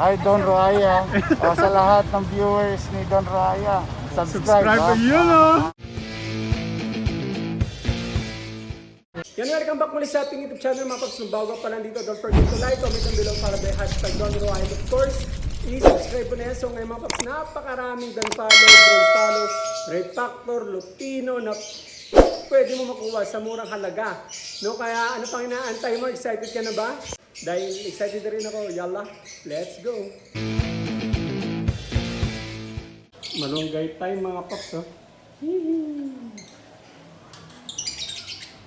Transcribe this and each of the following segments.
Hi Don Raya. o, sa lahat ng viewers ni Don Raya, subscribe. Subscribe ha? yun oh. Yan, welcome back muli sa ating YouTube channel mga paps. Nung bago pa lang dito, don't forget to like, comment and below para by hashtag Don Roy. And of course, i-subscribe mo na yan. So ngayon mga paps, napakaraming dan follow, gold follow, red factor, lupino na pwede mo makuha sa murang halaga. No, kaya ano pang inaantay mo? Excited ka na ba? Dahil excited rin ako. Yalla, let's go! Malunggay time mga paps, oh.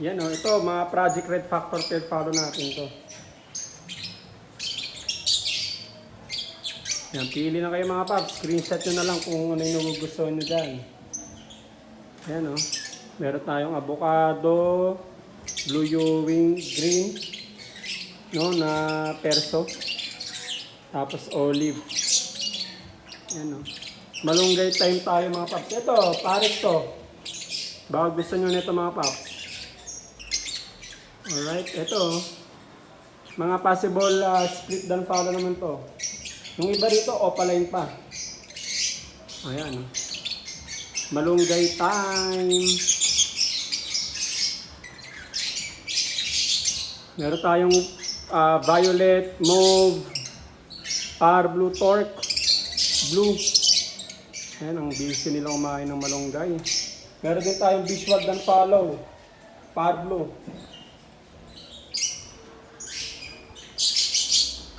Yan o, ito mga Project Red Factor follow natin to. Yan, pili na kayo mga paps. Screenshot nyo na lang kung ano yung nagugustuhan nyo dyan. Yan o. Meron tayong avocado, blue Ewing green, no, na perso. Tapos olive. Yan o. Malunggay time tayo mga paps. Ito, pares to. Baka gusto nyo nito mga paps. Alright, ito. Mga possible uh, split down follow naman to. Yung iba rito, opaline pa. Ayan. oh. Malunggay time. Meron tayong ah, violet, mauve, par blue torque, blue. Ayan, ang busy nila kumain ng malunggay. Meron din tayong visual dan follow, par blue.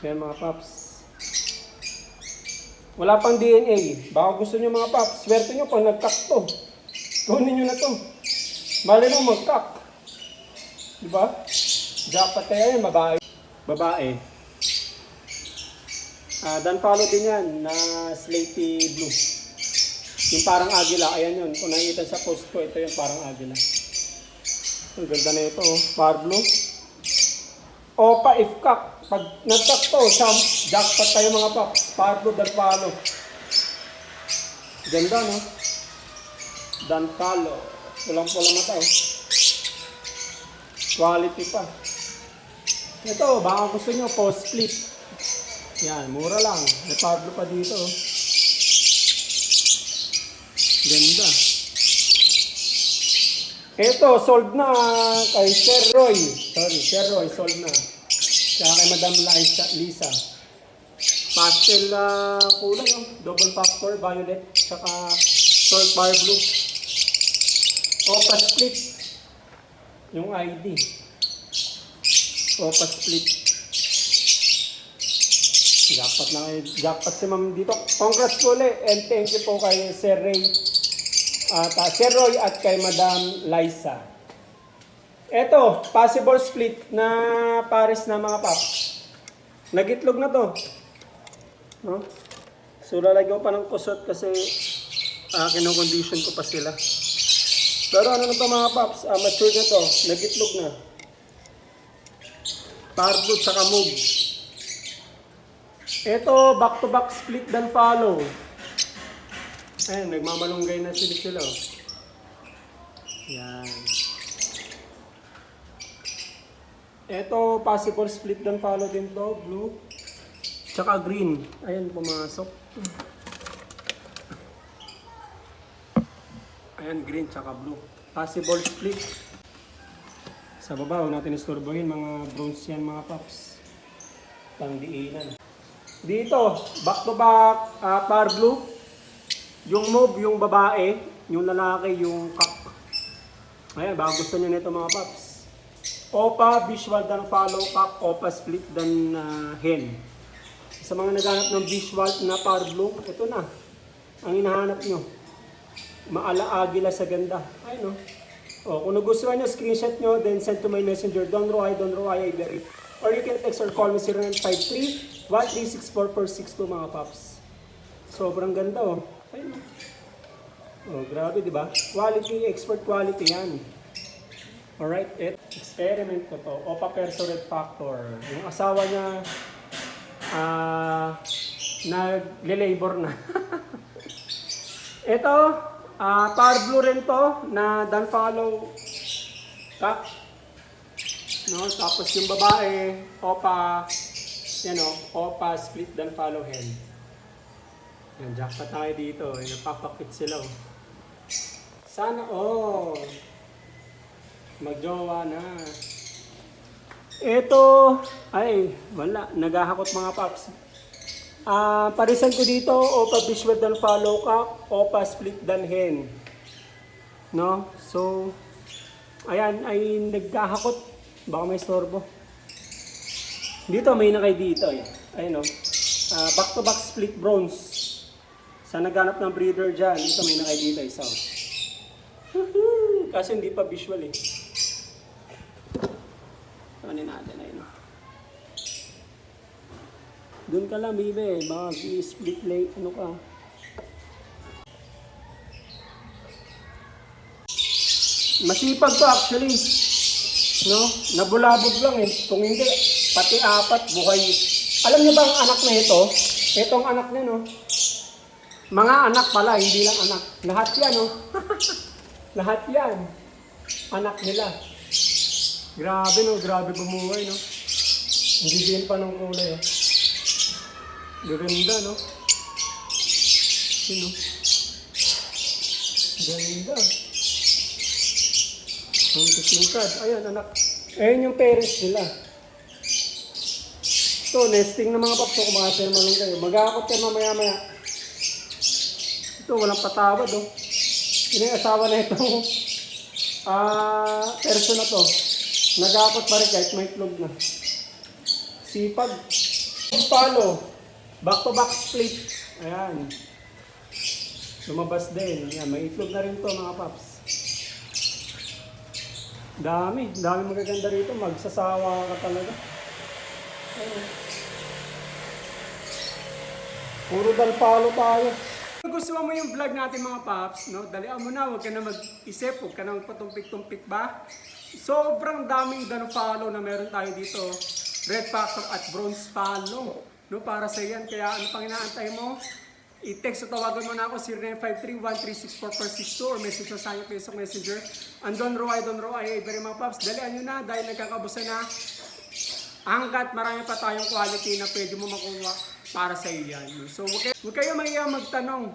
Kaya mga paps. Wala pang DNA. Baka gusto nyo mga paps. Swerte nyo pag nagkak to. Kunin nyo na to. Mali mo magkak. Diba? Dapat kaya yan, babae. Babae. Ah, dan follow din yan na slaty blue. Yung parang agila. Ayan yun. Kung nakikita sa post ko, ito yung parang agila. Ang ganda na ito. Oh. Par blue. Opa if kak. Pag nagkak to, sa jackpot tayo mga pap. Parlo dan palo. Ganda no? Dan palo. Walang pula mata oh. Quality pa. Ito, baka gusto nyo post split. Yan, mura lang. May Pablo pa dito. Ganda. Ito, sold na kay Sir Roy. Sorry, Sir Roy, sold na. Tsaka kay Madam Lisa. Lisa. Pastel na kulay, oh. double factor, violet, tsaka salt bar blue. Opa split. Yung ID. Opa split. Jackpot na kayo. Jackpot si ma'am dito. Congrats po ulit and thank you po kay Sir Ray at uh, Sir Roy at kay Madam Liza. Eto, possible split na pares na mga paps. Nagitlog na to. No? So lalagyan ko pa ng kusot kasi uh, kinocondition ko pa sila. Pero ano na to mga paps, ah, mature na to. Nagitlog na. Pardo tsaka move. Ito, back to back split dan follow. Ayun, nagmamalunggay na sila sila. Yan. Ito, possible split dan follow din to, blue. Tsaka green. Ayan, pumasok. Ayan, green tsaka blue. Possible split. Sa baba, huwag natin istorbohin mga bronze yan mga paps. Pangdiinan. Dito, back to back, ah, par blue. Yung move, yung babae, yung lalaki, yung cup. Ayan, baka gusto nyo nito mga paps. Opa, visual dan follow cup, Opa split dan ah, hen. Sa mga naghanap ng visual na par blue, ito na. Ang hinahanap nyo. Maala-agila sa ganda. Ay no. O, kung nagustuhan nyo, screenshot nyo, then send to my messenger, Don Roy, Don Roy, Ibery. Or you can text or call me 0953 1364462 mga paps. Sobrang ganda oh. Ayun oh. Oh, grabe di ba? Quality, expert quality yan. Alright, et, experiment ko to. Opa Perso Red Factor. Yung asawa niya, ah, nag-labor na. Ito, ah, power blue rin to na dan follow cup. No, tapos yung babae, opa Yan o, Opa, split dan follow hen. Yan, jackpot tayo dito. Yan, napapakit sila oh. Sana all. Magjowa na. Ito, ay, wala. Naghahakot mga paps. Ah, parisan ko dito, Opa visual dan follow cock, Opa split dan hen. No? So, ayan, ay nagkahakot. Baka may storbo. Dito, may nakay dito. Eh. Ayun o. Ah, back-to-back split bronze. Sa naghanap ng breeder dyan, dito may nakay dito isa. Kasi hindi pa visual eh. Tanin natin ayun. oh. Doon ka lang, bibe. Baka split late, ano ka. Masipag to actually. No? Nabulabog lang eh. Kung hindi, pati apat, buhay. Alam niyo ba ang anak na ito? Itong anak niya, no? Mga anak pala, hindi lang anak. Lahat yan, no? Lahat yan. Anak nila. Grabe, no? Grabe bumuhay, no? Hindi din pa ng kulay, oh. Ganda, no? Sino? Ganda. Ang kisingkad. Ayan, anak. Ayan yung parents nila. Ito, nesting ng mga papso. Kumakasal man lang kayo. Mag-aakot kayo mamaya-maya. Ito, walang patawad, oh. Yun yung asawa na ito. Ah, person na to. Nag-aakot pa rin kahit may itlog na. Sipag. Palo. Back to back split. Ayan. Lumabas din. Ayan, may itlog na rin to mga paps. Dami. Dami magaganda rito. Magsasawa ka talaga. Ayun. Puro dal palo tayo. Kung gusto mo yung vlog natin mga paps, no? Dalian mo na, huwag ka na mag-isip, huwag ka na magpatumpik-tumpik ba? Sobrang daming dano follow na meron tayo dito. Red Factor at Bronze Follow. No, para sa yan. Kaya ano pang inaantay mo? I-text o tawagan mo na ako 0953-1364462 or message mo sa akin Facebook Messenger. Andon Roy, Don Roy, very mga paps. Dalian nyo na dahil nagkakabusan na. Hanggat marami pa tayong quality na pwede mo makuha para sa iyo yan. So huwag kayo, huwag kayo magtanong.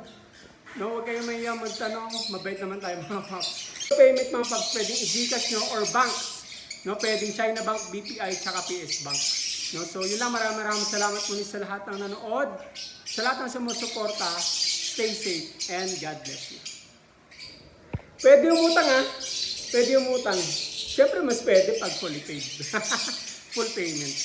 No, huwag kayo mahiya magtanong. Mabait naman tayo mga paps. Payment mga paps, pwedeng i-Gcash nyo or banks. No, pwedeng China Bank, BPI, tsaka PS Bank. No, so yun lang, maraming maraming salamat muli sa lahat ng nanood. Sa lahat ng sumusuporta, stay safe and God bless you. Pwede umutang ha. Pwede umutang. Siyempre mas pwede pag fully paid. Full payment.